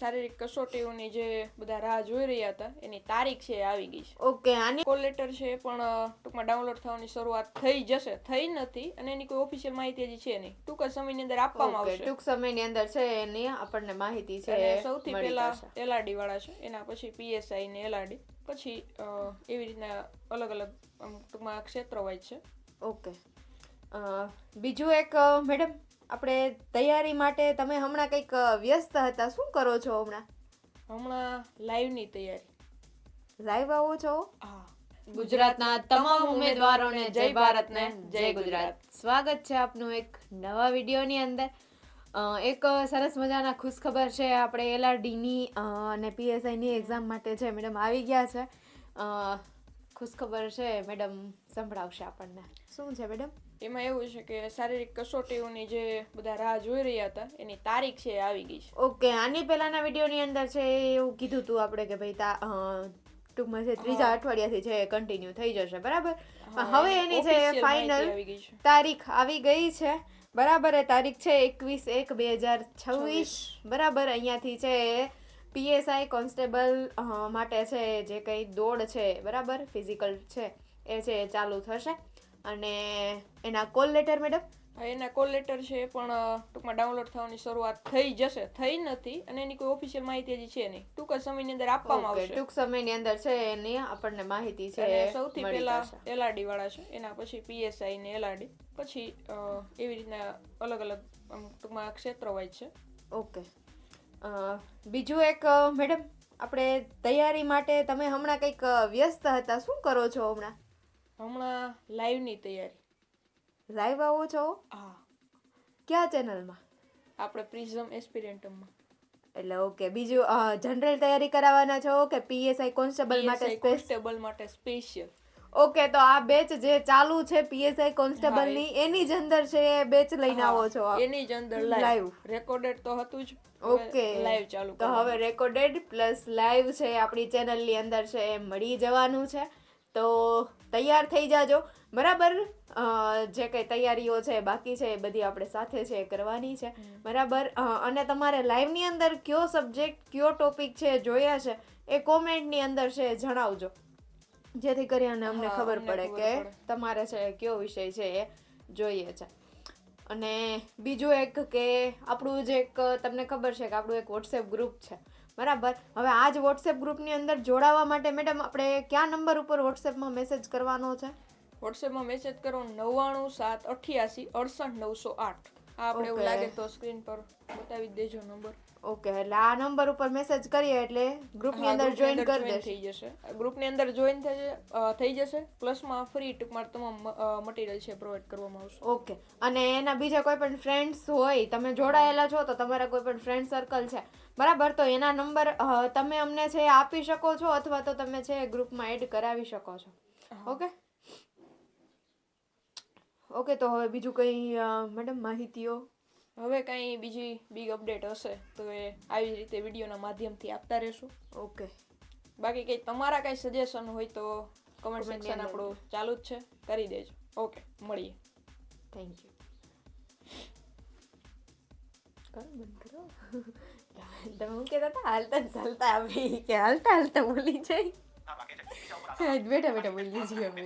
શારીરિક કસોટીઓની જે બધા રાહ જોઈ રહ્યા હતા એની તારીખ છે એ આવી ગઈ છે. ઓકે આની કોલ લેટર છે પણ ટૂંકમાં ડાઉનલોડ થવાની શરૂઆત થઈ જશે. થઈ નથી અને એની કોઈ ઓફિશિયલ માહિતી હજી છે નહીં. ટૂંક સમયની અંદર આપવામાં આવશે. ટૂંક સમયની અંદર છે એની આપણને માહિતી છે સૌથી પહેલા. એલઆરડી વાળા છે એના પછી પીએસઆઈ ને એલઆરડી પછી એવી રીતના અલગ અલગ ટૂંકમાં ક્ષેત્ર વાઇઝ છે. ઓકે બીજું એક મેડમ આપણે તૈયારી માટે તમે હમણાં કંઈક વ્યસ્ત હતા. શું કરો છો હમણાં? હમણાં લાઈવની તૈયારી. લાઈવ આવો છો? હા. ગુજરાતના તમામ ઉમેદવારોને જય ભારતને જય ગુજરાત. સ્વાગત છે આપનું એક નવા વિડીયોની અંદર. એક સરસ મજાના ખુશખબર છે આપણે એલઆરડીની અને પીએસઆઈની એક્ઝામ માટે છે મેડમ આવી ગયા છે. ખુશખબર છે મેડમ સંભળાવશે આપણને. શું છે મેડમ? એમાં એવું છે કે શારીરિક કસોટીઓની જે બધા રાહ જોઈ રહ્યા હતા એની તારીખ છે આવી ગઈ છે. ઓકે આની પહેલાના વિડીયોની અંદર છે એવું કીધું હતું આપણે કે ભાઈ તા ટૂંકમાં છે ત્રીજા અઠવાડિયાથી છે કન્ટિન્યુ થઈ જશે બરાબર? હવે એની છે ફાઇનલ આવી ગઈ છે. તારીખ આવી ગઈ છે. બરાબર એ તારીખ છે એકવીસ એક બે હજાર છવ્વીસ. બરાબર અહીંયાથી છે પીએસઆઈ કોન્સ્ટેબલ માટે છે જે કંઈ દોડ છે બરાબર? ફિઝિકલ છે એ છે ચાલુ થશે. અને એના કોલ લેટર મેડમ? એના કોલ લેટર છે પણ ટૂંકમાં ડાઉનલોડ થવાની શરૂઆત થઈ જશે. થઈ નથી અને એની કોઈ ઓફિશિયલ માહિતી હજી છે નહીં. ટૂંક સમયની અંદર આપવામાં આવશે. ટૂંક સમયની અંદર છે એની આપણને માહિતી છે સૌથી પહેલા એલઆરડી વાળા છે એના પછી પીએસઆઈ ને એલઆરડી પછી એવી રીતના અલગ અલગ ટૂંકમાં ક્ષેત્ર વાઇઝ છે. ઓકે. બીજું એક મેડમ આપણે તૈયારી માટે તમે હમણાં કંઈક વ્યસ્ત હતા. શું કરો છો હમણાં? હમણાં લાઈવની તૈયારી. લાઈવ આવો છો? હા. કયા ચેનલમાં? આપણે પ્રિઝમ એસ્પિરેન્ટમમાં. એટલે ઓકે બીજું જનરલ તૈયારી કરાવવાના છો કે પીએસઆઈ કોન્સ્ટેબલ માટે કોન્સ્ટેબલ માટે સ્પેશિયલ? ઓકે તો આ બેચ જે ચાલુ છે પીએસઆઈ કોન્સ્ટેબલની એની જ અંદર છે એ બેચ લઈને આવો છો આપ. એની જ અંદર લાઈવ રેકોર્ડેડ તો હતું જ ઓકે લાઈવ ચાલુ તો હવે રેકોર્ડેડ પ્લસ લાઈવ છે આપણી ચેનલની અંદર છે એ મળી જવાનું છે. તો તૈયાર થઈ જાજો. બરાબર? જે કંઈ તૈયારીઓ છે બાકી છે એ બધી આપણે સાથે છે એ કરવાની છે. બરાબર? અને તમારે લાઈવની અંદર કયો સબ્જેક્ટ કયો ટોપિક છે જોયા છે એ કોમેન્ટની અંદર છે જણાવજો. જેથી કરીને અમને ખબર પડે કે તમારે છે કયો વિષય છે એ જોઈએ છે. અને બીજું એક કે આપણું જે એક તમને ખબર છે કે આપણું એક વોટ્સએપ ગ્રુપ છે. બરાબર? હવે આ જ વોટ્સએપ ગ્રુપની અંદર જોડાવા માટે મેડમ આપણે કયા નંબર ઉપર વોટ્સએપમાં મેસેજ કરવાનો છે? વોટ્સએપમાં મેસેજ કરો નવ્વાણું સાત અઠ્યાસી અડસઠ નવસો આઠ. આ આપણે એવું લાગે તો સ્ક્રીન પર બતાવી દેજો નંબર ઓકે એટલે આ નંબર ઉપર મેસેજ કરીએ એટલે ગ્રુપની અંદર જોઈન કરી દેશે. થઈ જશે. ગ્રુપની અંદર જોઈન થઈ જશે પ્લસમાં ફ્રી ટૂંકમાં તમામ મટીરિયલ છે પ્રોવાઈડ કરવામાં આવશે. ઓકે અને એના બીજા કોઈ પણ ફ્રેન્ડ્સ હોય તમે જોડાયેલા છો તો તમારા કોઈ પણ ફ્રેન્ડ સર્કલ છે. બરાબર? તો એના નંબર તમે અમને છે આપી શકો છો અથવા તો તમે છે ગ્રુપમાં એડ કરાવી શકો છો. ઓકે? ઓકે તો હવે બીજું કંઈ મેડમ માહિતીઓ? હવે કાંઈ બીજી બિગ અપડેટ હશે તો એ આવી જ રીતે વિડીયોના માધ્યમથી આપતા રહેશું. ઓકે બાકી કંઈ તમારા કાંઈ સજેશન હોય તો કમેન્ટ સેક્શન આપણું ચાલુ જ છે. કરી દેજો. ઓકે મળીએ. થેન્ક યુ કરો? તમે હું કહેતા હતા? હાલતા ચાલતા આવી કે હાલતા હાલતા બોલી જાય. બેઠા બેઠા બોલી જઈએ અમે.